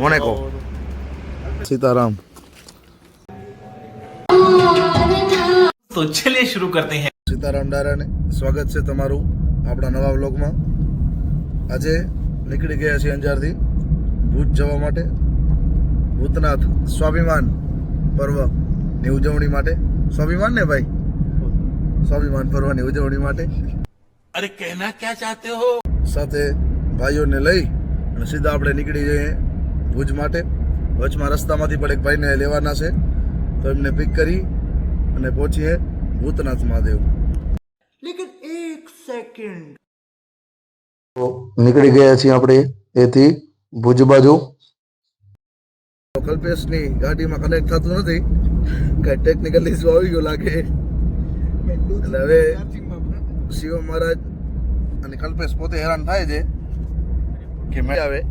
મોનેકો સીતારામ तो चलिए शुरू करते हैं સીતારામ ડારાને સ્વાગત છે તમારું આપણા નવા વ્લોગમાં આજે નીકળી ગયા છીએ અંજારથી ભુજ જવા માટે ભૂતનાથ સ્વાભિમાન પર્વની ઉજવણી માટે સ્વાભિમાન ને ભાઈ સ્વાભિમાન પર્વની ઉજવણી માટે अरे कहना क्या चाहते हो સાથે ભાઈઓને લઈ અને સીધા આપણે નીકળી જઈએ ભુજ માટે. વચમાં રસ્તામાંથી પણ એક ભાઈને લેવાના છે. તો એમને પિક કરી અને પહોંચીએ ભૂતનાથ મહાદેવ. તો નીકળી ગયા છીએ આપણે એથી ભુજ બાજુ. કલ્પેશની ગાડીમાં કનેક્ટ થતું નથી. કઈ ટેકનિકલ ઇસ્યુ આવી ગયો લાગે. એટલે હવે શિવ મહારાજ અને કલ્પેશ પોતે હેરાન થાય છે કે મેં આવે.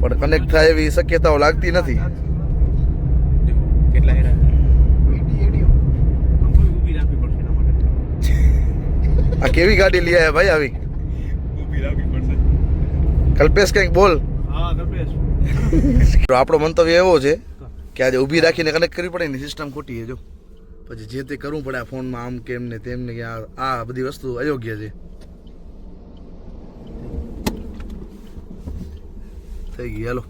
પણ કનેક્ટ થાય એવી શક્યતાઓ લાગતી નથી. આ કેવી ગાડી લઈ આવ્યા ભાઈ આવી? કલ્પેશ કંઈક બોલ. આપણો મંતવ્ય એવો છે કે આજે ઊભી રાખીને કનેક્ટ કરવી પડે ને સિસ્ટમ ખોટી છે જો. પછી જે તે કરવું પડે આ ફોનમાં આમ કેમ ને તેમ ને આ આ બધી વસ્તુ અયોગ્ય છે. થઈ ગઈ હાલો.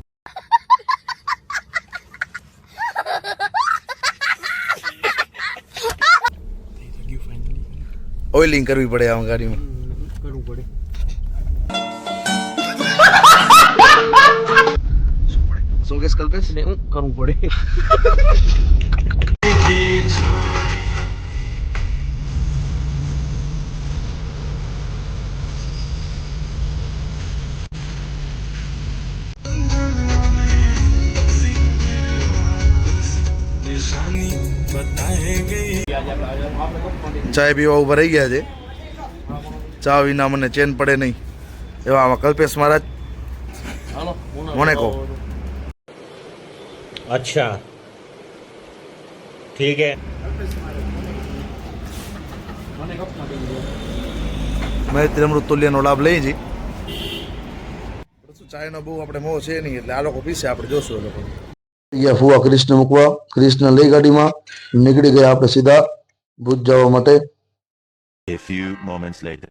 ઓઇલિંગ કરવી પડે આમ ગાડીમાં. કરવું પડે? શું કેસ કલ્પેશ? ને હું કરવું પડે. ચા પીવા ઊભા રહી ગયા છે. ચા વિના મને ચેન પડે નહીં. એવા આમાં કલ્પેશ મહારાજ. મને કહો. અચ્છા. ઠીક હે. મૈત્રી તુલ્યનો લાભ લઈ જઈ ચાયનો બહુ આપણે મોહ છે નહીં એટલે આ લોકો પીસે આપણે જોશું એ લોકો ફુવા કૃષ્ણ મૂકવા કૃષ્ણ લઈ ગાડીમાં નીકળી ગયા આપણે સીધા. ભુજ જવા માટે A few moments later.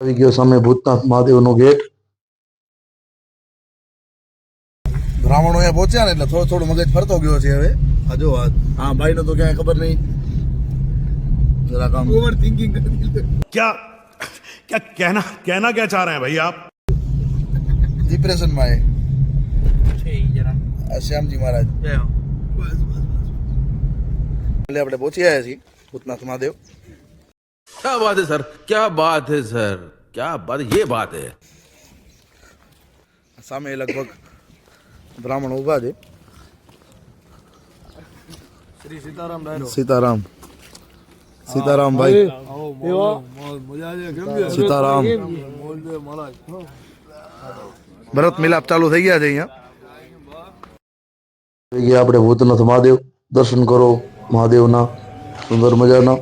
આવી ગયો સામે ભૂતનાથ મહાદેવનો ગેટ બ્રાહ્મણો અહીંયા પહોંચ્યા ને એટલે થોડો થોડો મગજ ફરતો ગયો છે હવે આ જો આ હા ભાઈનો તો ક્યાંય ખબર નહીં જરાક આમ ઓવર થિંકિંગ क्या क्या कहना कहना क्या चाह रहे हैं भाई आप ડિપ્રેશનમાં એ છે ઈ જરા આ શ્યામજી મહારાજ જય હો. એટલે આપણે પહોંચી આવ્યા છીએ ભૂતનાથ મહાદેવ ક્યાં વાત સર ક્યાં વાત હે સર ક્યાં વાત યે વાત હે સામે લગભગ બ્રાહ્મણ ઊભા છે શ્રી સીતારામ સીતારામ સીતારામ ભાઈ સીતારામ ભરત મિલાપ ચાલુ થઈ ગયા છે અહીંયા આપણે ભૂતનાથ મહાદેવ દર્શન કરો મહાદેવના સુંદર મજાના.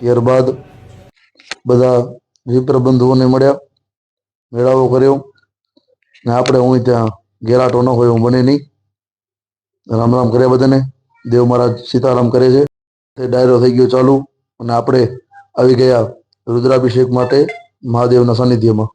ત્યારબાદ બધા વિપ્ર બંધુઓને મળ્યા, મેળાવો કર્યો. ને આપણે હું ત્યાં ગેરાટો ન હોય, હું બને નહીં. રામ રામ કર્યા બધાને. દેવ મહારાજ સીતારામ કરે છે. તે ડાયરો થઈ ગયો ચાલુ. અને આપણે આવી ગયા રુદ્રાભિષેક માટે મહાદેવના સાનિધ્યમાં.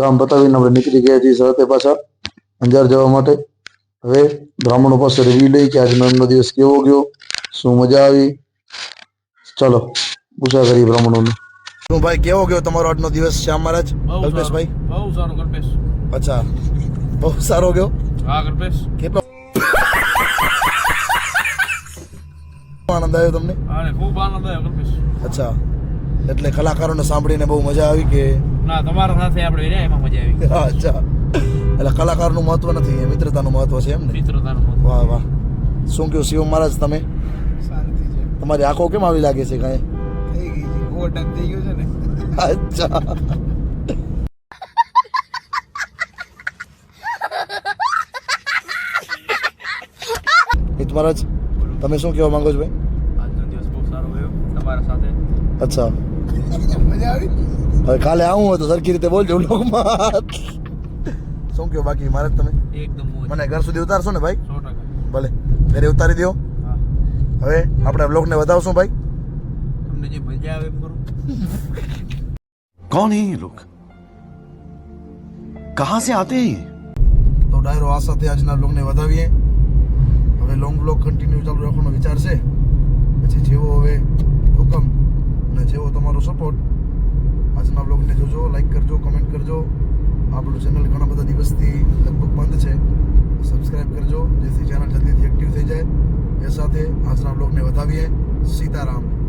કામ બતાવીને આપણે નીકળી ગયા છીએ સરતે પાછા અંજાર જવા માટે. હવે બ્રાહ્મણો પાસે રિવ્યુ લઈ કે આજનો એમનો દિવસ કેવો ગયો શું મજા આવી? ચાલો પૂછા કરી બ્રાહ્મણોને. શું ભાઈ કેવો ગયો તમારો આજનો દિવસ શ્યામ મહારાજ? કલ્પેશભાઈ? બહુ સારો કલ્પેશ. અચ્છા બહુ સારો ગયો? હા કલ્પેશ. કેટલો આનંદ આવ્યો તમને? ખૂબ આનંદ આવ્યો કલ્પેશ. અચ્છા એટલે કલાકારોને સાંભળીને બહુ મજા આવી કે ના તમારા સાથે આપણે રહ્યા એમાં મજા આવી. અચ્છા. એટલે કલાકારનું મહત્વ નથી મિત્રતાનું મહત્વ છે એમ ને? મિત્રતાનું મત વાહ વાહ. શું કહ્યું શિવ મહારાજ તમે? શાંતિ છે. તમારી આંખો કેમ આવી લાગે છે કાંઈ? થઈ ગઈ છે. ઓવરટાઈમ થઈ ગયું છે ને. અચ્છા. મિત મહારાજ તમે શું કહેવા માંગો છો ભાઈ? આજનો દિવસ બહુ સારો ગયો તમારા સાથે. અચ્છા. મજા આવી હવે કાલે આવું હોય તો સરખી રીતે બોલજો બ્લોગમાં શું કહો બાકી મારે તમે? મને ઘર સુધી ઉતારશો ને ભાઈ? ભલે ઘરે ઉતારી દો હવે આપણે બ્લોગને વધાવશું ભાઈ? તમને જે મજા આવે કોણ હે લોક કહા સે આતે હે તો ડાયરો આ સાથે આજના બ્લોગને વધાવીએ. હવે લોંગ બ્લોગ કન્ટિન્યુ ચાલુ રાખવાનો વિચાર છે. પછી જેવો હવે અને જેવો તમારો સપોર્ટ આજના બ્લોગને જોજો લાઈક કરજો કમેન્ટ કરજો. આપણું ચેનલ ઘણા બધા દિવસથી લગભગ બંધ છે. સબસ્ક્રાઇબ કરજો, જેથી ચેનલ જલ્દીથી એક્ટિવ થઈ જાય. એ સાથે આજના બ્લોગને વધાવીએ. સીતારામ.